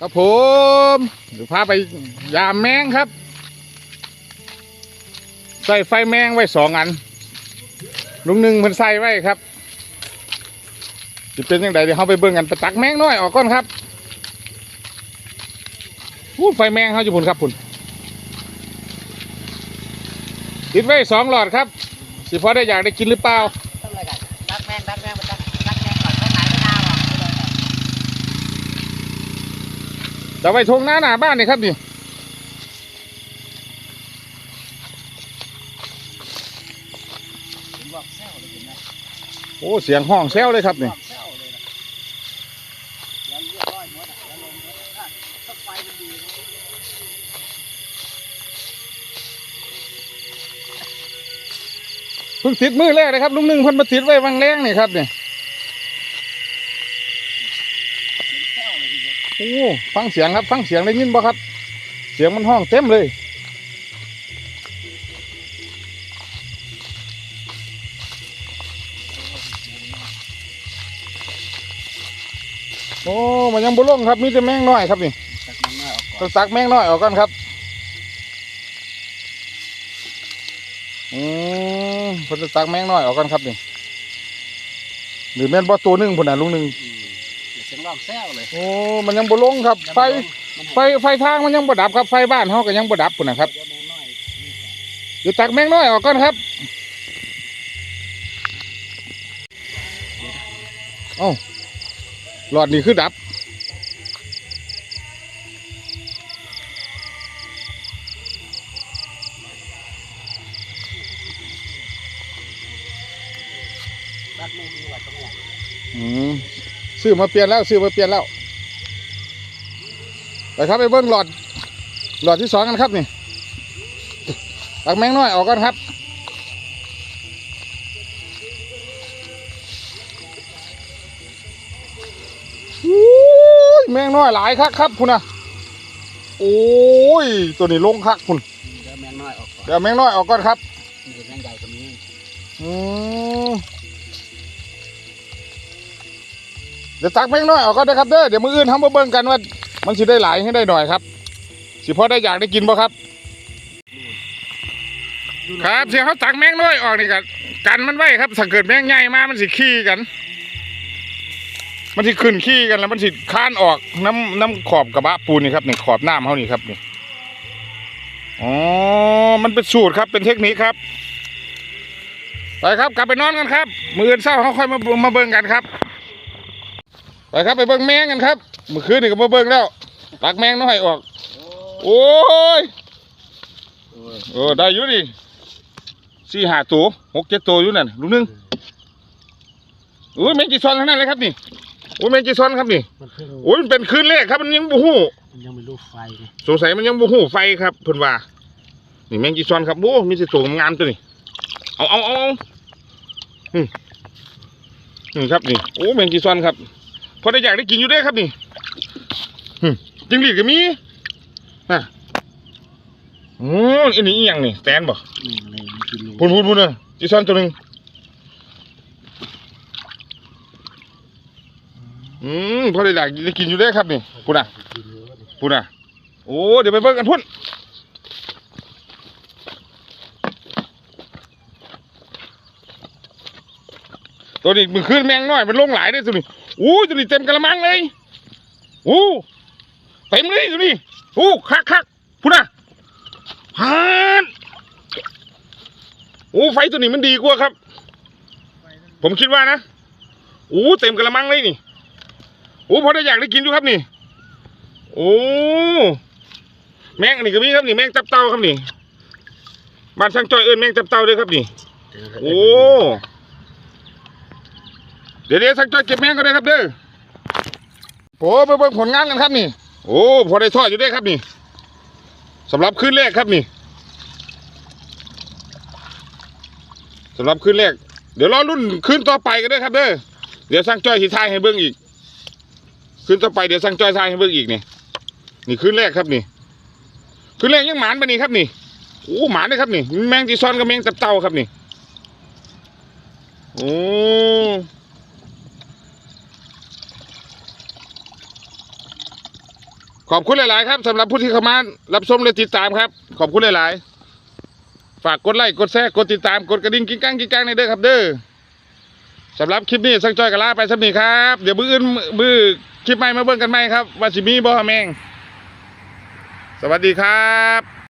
ครับผมเดี๋ยวพาไปยามแมงครับ ใส่ไฟแมงไว้สองอัน ลุงหนึ่งเพิ่นใส่ไว้ครับจะเป็นยังไงเดี๋ยวเขาไปเบิ่งกันไปตักแมงน้อยออกก่อนครับอู้ไฟแมงเขาจะพุ่นครับพุ่นติดไว้สองหลอดครับ สิพอได้อยากได้กินหรือเปล่า ทำอะไรกันดักแมงดักแมงมันดักดักแมงก่อนไปไหนไม่น่าหรอก จะไว้ทงหน้าหน้าบ้านนี่ครับนี่ผมบอกแซวเลยเห็นไหมโอ้เสียงห้องแซวเลยครับนี่เลยนะแล้วเรียบร้อยหนิเพิ่งติดมือแรกเลยครับลุงหนึ่งเพิ่นมาติดไว้วังแรงนี่ครับนี่แซวเลยทีเดียว โอ้ฟังเสียงครับ ฟังเสียงได้ยินบ่ครับ เสียงมันห้องเต็มเลย โอ้ มันยังบุลงครับ มีแต่แมงน้อยครับนี่ดักแมงน้อยออกก่อนต้องตักแมงน้อยออกก่อนครับ อืมเพิ่นจะตักแมงน้อยออกก่อนครับนี่หรือแม่นบ่ตัวหนึงพุ่นน่ะลุงหนึ่งอืม เดี๋ยวเสียงร้องแซวเลยโอ้มันยังบุลงครับ ไฟไฟไฟทางมันยังบ่ดับครับไฟบ้านเฮาก็ยังบ่ดับพุ่นนะครับเดี๋ยวแมงน้อยนี่ก่อนเดี๋ยวตักแมงน้อยออกก่อนครับเอ้าหลอดนี่คือดับดักแมงดีกว่าตรงเนี้ยอืม ซื้อมาเปลี่ยนแล้วซื้อมาเปลี่ยนแล้วไปครับไปเบิ้งหลอด หลอดที่สองกันครับนี่ตักแมงน้อยออกก่อนครับอู้ยแมงน้อยหลายคักครับคุณนะโอ้ยตัวนี้ลงคักคุณเดี๋ยวแมงน้อยออกก่อนเดี๋ยวแมงน้อยออกก่อนครับมีแต่แมงใหญ่กว่านี้อืม เดี๋ยวตักแมงน้อยออกก่อนนะครับเด้อเดี๋ยวมืออื่นทำมาเบิ่งกันว่า มันสิได้หลายให้ได้หน่อยครับ สิพอได้อยากได้กินบ่ครับ ครับเสียเขาตักแมงน้อยออกนี่กันกันมันไว้ครับถ้าเกิดแมงใหญ่มามันสิขี้กัน มันสิขึ้นขี้กันแล้วมันสิค้านออกน้ำน้ำขอบกระบะปูนนี่ครับนี่ขอบน้ำเขานี่ครับนี่อ๋อ มันเป็นสูตรครับ เป็นเทคนิคครับ ไปครับ กลับไปนอนกันครับ มืออื่นเศร้าเขาค่อยมามาเบิ่งกันครับ ไปครับไปเบิ่งแมงกันครับเมื่อคืนนี่ก็มาเบิ่งแล้วตักแมงน้อยออกโอ้ยโอ้ยเออได้อยู่ดิสี่ห้าตัวหกเจ็ดตัวอยู่นั่นลูกหนึงโอ้ยแมงจีซอนทั้งนั้นเลยครับนี่โอ้ยแมงจีซอนครับนี่มันเพิ่งโอ้ยมันเป็นคืนแรกครับมันยังบูฮู้มันยังไม่รู้ไฟไงสงสัยมันยังบูฮู้ไฟครับเพิ่นว่านี่แมงจีซอนครับโอ้มีสิโสงามตัวนี่เอาเอาเอาเอาอืมนี่ครับนี่โอ้แมงจีซอนครับพ อได้อยากได้กินอยู่ได้อครับนี่อืมจิงหรีดก็มีอะโอ้ยอันนี้อีหยังนี่แตนบ่นี่อะไรมันกินอยู่พูนพูนพูนเลยจีซอนตัวหนึ่งอืมพอได้หลักได้กินอยู่ได้อครับนี่พูนอะกินอยู่ว่าดิพูนอะโอ้เดี๋ยวไปเบิ่งกันพุ่นตัวนี้มันขึ้นแมงน้อยมันลงหลายได้อตัวนี้โอ้ยตัวนี้เต็มกระมังเลยโอ้เต็มเลยตัวนี้โอ้คักคักพูนอะฮานโอ้ไฟตัวนี้มันดีกว่าครับ ผมคิดว่านะโอ้เต็มกระมังเลยนี่โอ้พอได้อยากได้กินอยู่ครับนี่โอ้แมงอันนี้ก็มีครับนี่แมงตับเต่าครับนี่บ้านช่างจ้อยเอิ้นแมงตับเต่าด้วยครับนี่ โอ้ เดี๋ยวเดี๋ยวช่างจ้อยเก็บแมงก็ได้ครับเด้อโอ้ไปเบิ่งผลงานกันครับนี่ โอ้พอได้ทอดอยู่ได้ครับนี่สำหรับคืนแรกครับนี่สำหรับคืนแรก เดี๋ยวรอรุ่นคืนต่อไปกันด้วยครับเด้อเดี๋ยวช่างจ้อยสิทายให้เบิ่งอีกคืนต่อไปเดี๋ยวช่างจ้อยทายให้เบิ่งอีกนี่นี่คืนแรกครับนี่คืนแรกยังหมานไปนี่ครับนี่โอ้หมานเลยครับนี่ แมงจีซอนกับแมงตับเต่าครับนี่โอ้ ขอบคุณหลาย ๆ ครับสำหรับผู้ที่เข้ามารับชมและติดตามครับ ขอบคุณหลาย ๆ ฝากกดไลค์กดแชร์กดติดตามกดกระดิ่งกิ้งก้างกิ้งก้างในเด้อครับเด้อสำหรับคลิปนี้สังจอยกับลาไปสักนี้ครับ เดี๋ยวบื้ออื่นบื้อคลิปใหม่มาเบิ่งกันใหม่ครับว่าสิมีบ่แมงสวัสดีครับ